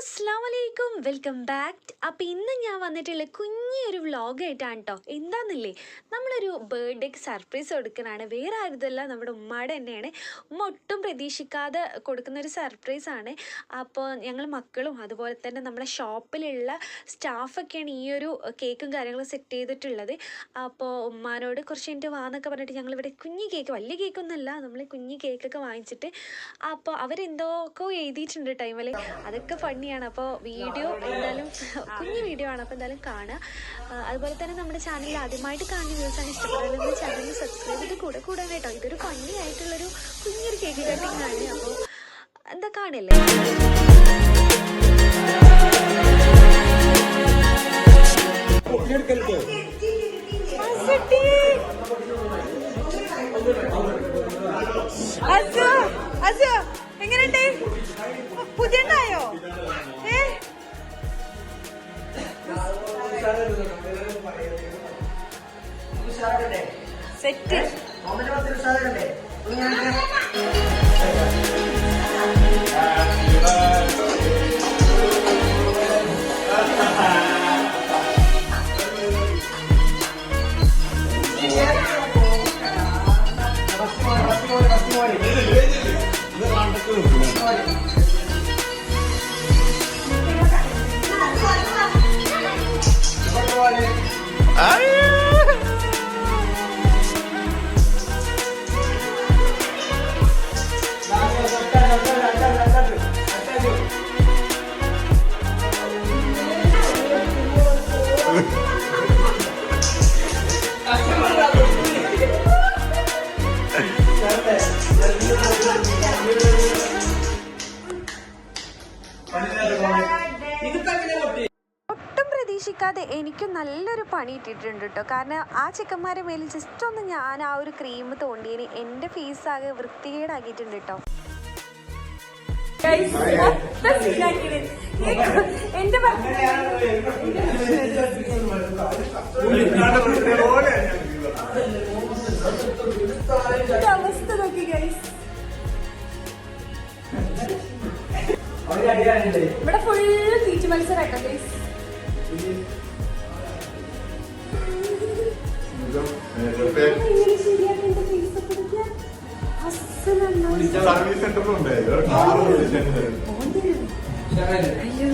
was അസ്സാം വലൈക്കും welcome back അപ്പോൾ ഇന്ന് ഞാൻ വന്നിട്ടുള്ള കുഞ്ഞൊരു വ്ളോഗായിട്ടാണ് കേട്ടോ എന്താണെന്നില്ലേ നമ്മളൊരു ബർത്ത്ഡേക്ക് സർപ്രൈസ് കൊടുക്കുന്നതാണ് വേറെ ആരുതല്ല നമ്മുടെ ഉമ്മയുടെ തന്നെയാണ്. ഉമ്മ ഒട്ടും പ്രതീക്ഷിക്കാതെ കൊടുക്കുന്ന ഒരു സർപ്രൈസാണ്. അപ്പോൾ ഞങ്ങൾ മക്കളും അതുപോലെ തന്നെ നമ്മുടെ ഷോപ്പിലുള്ള സ്റ്റാഫൊക്കെയാണ് ഈ ഒരു കേക്കും കാര്യങ്ങളും സെറ്റ് ചെയ്തിട്ടുള്ളത്. അപ്പോൾ ഉമ്മാനോട് കുറച്ച് എന്റെ വാന്നൊക്കെ പറഞ്ഞിട്ട് ഞങ്ങളിവിടെ കുഞ്ഞു കേക്ക് വലിയ കേക്കൊന്നുമല്ല. നമ്മൾ കുഞ്ഞു കേക്കൊക്കെ വാങ്ങിച്ചിട്ട് അപ്പോൾ അവരെന്തോക്കോ എഴുതിയിട്ടുണ്ട് ടൈമിൽ അതൊക്കെ ഫണ്ണിയാണ് അപ്പോൾ വീഡിയോ എന്തായാലും കുഞ്ഞു വീഡിയോ ആണ്. അപ്പോൾ എന്തായാലും കാണുക അതുപോലെ തന്നെ നമ്മുടെ ചാനൽ ആദ്യമായിട്ട് കാണുന്ന വ്യൂസാണ് ഇഷ്ടപ്പെടുന്നത് ചാനൽ സബ്സ്ക്രൈബ് ചെയ്ത് കൂടെ കൂടെ കേട്ടോ. ഇതൊരു ഫണ്ണി ആയിട്ടുള്ളൊരു കുഞ്ഞൊരു കേക്ക് കട്ടിങ് ആണ്. അപ്പോൾ എന്താ കാണില്ലേ? അസു സെറ്റ് പ്രതീക്ഷിക്കാതെ എനിക്ക് നല്ലൊരു പണി ഇട്ടിട്ടുണ്ട് കേട്ടോ കാരണം ആ ചിക്കന്മാരെ മേലിൽ ജസ്റ്റ് ഒന്ന് ഞാൻ ആ ഒരു ക്രീം തോണ്ടിയതിന് എന്റെ ഫേസ് ആകെ വൃത്തികേടാക്കിയിട്ടുണ്ട് കേട്ടോ എന്റെ ഇവിടെ ഫുൾ തീറ്റ മത്സരമായിട്ടോ ഗൈസ് സർവീസ് സെന്ററിലുണ്ട് അയ്യോ.